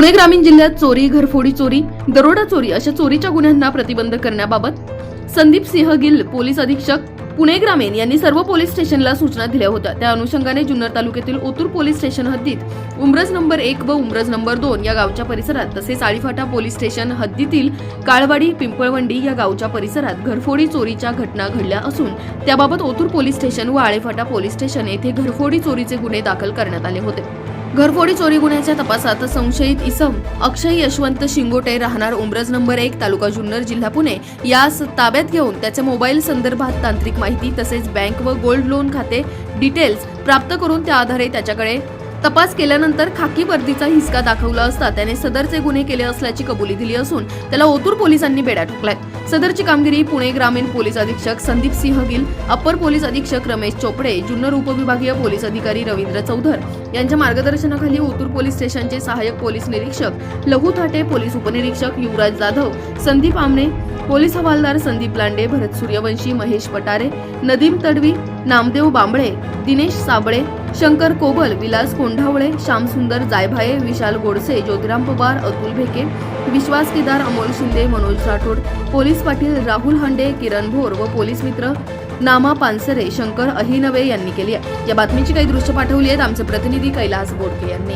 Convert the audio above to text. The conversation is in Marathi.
पुणे ग्रामीण जिल्ह्यात चोरी घरफोडी चोरी दरोडा चोरी अशा चोरीच्या गुन्ह्यांना प्रतिबंध करण्याबाबत संदीप सिंह गिल पोलीस अधीक्षक पुणे ग्रामीण यांनी सर्व पोलीस स्टेशनला सूचना दिल्या होत्या. त्या अनुषंगाने जुन्नर तालुक्यातील ओतूर पोलीस स्टेशन हद्दीत उमरज नंबर एक व उमरज नंबर दोन या गावच्या परिसरात तसेच आळीफाटा पोलीस स्टेशन हद्दीतील काळवाडी पिंपळवंडी या गावच्या परिसरात घरफोडी चोरीच्या घटना घडल्या असून त्याबाबत ओतूर पोलीस स्टेशन व आळेफाटा पोलीस स्टेशन येथे घरफोडी चोरीचे गुन्हे दाखल करण्यात आले होते. घरफोडी चोरी गुन्ह्याच्या तपासात संशयित इसम अक्षय यशवंत शिंगोटे राहणार उमरज नंबर एक तालुका जुन्नर जिल्हा पुणे. यास ताब्यात घेऊन त्याच्या मोबाईल संदर्भात तांत्रिक माहिती तसेच बँक व गोल्ड लोन खाते डिटेल्स प्राप्त करून त्या आधारे त्याच्याकडे तपास केल्यानंतर खाकी वर्दीचा हिसका दाखवला असता त्याने सदरचे गुन्हे केले असल्याची कबुली दिली असून त्याला ओतूर पोलिसांनी बेड्या ठोकलाय. सदरची कामगिरी पुणे ग्रामीण पोलीस अधीक्षक संदीप सिंह गिल अप्पर पोलीस अधीक्षक रमेश चोपडे जुन्नर उपविभागीय पोलीस अधिकारी रवींद्र चौधर. यांच्या मार्गदर्शनाखाली ओतूर पोलीस स्टेशनचे सहाय्यक पोलीस निरीक्षक लघु थाटे पोलीस उपनिरीक्षक युवराज जाधव संदीप आमने पोलीस हवालदार संदीप लांडे भरत सूर्यवंशी महेश पटारे नदीम तडवी नामदेव बांबळे दिनेश साबळे शंकर कोबल विलास कोंढावळे श्यामसुंदर जायभाये विशाल गोडसे ज्योतिराम पवार अतुल भेके विश्वास केदार अमोल शिंदे मनोज राठोड पोलीस पाटील राहुल हंडे किरण भोर व पोलीस मित्र नामा पानसरे शंकर अहिनवे यांनी केली आहे. या बातमीची काही दृश्य पाठवली आहेत. आमचे प्रतिनिधी कैलास बोडके यांनी.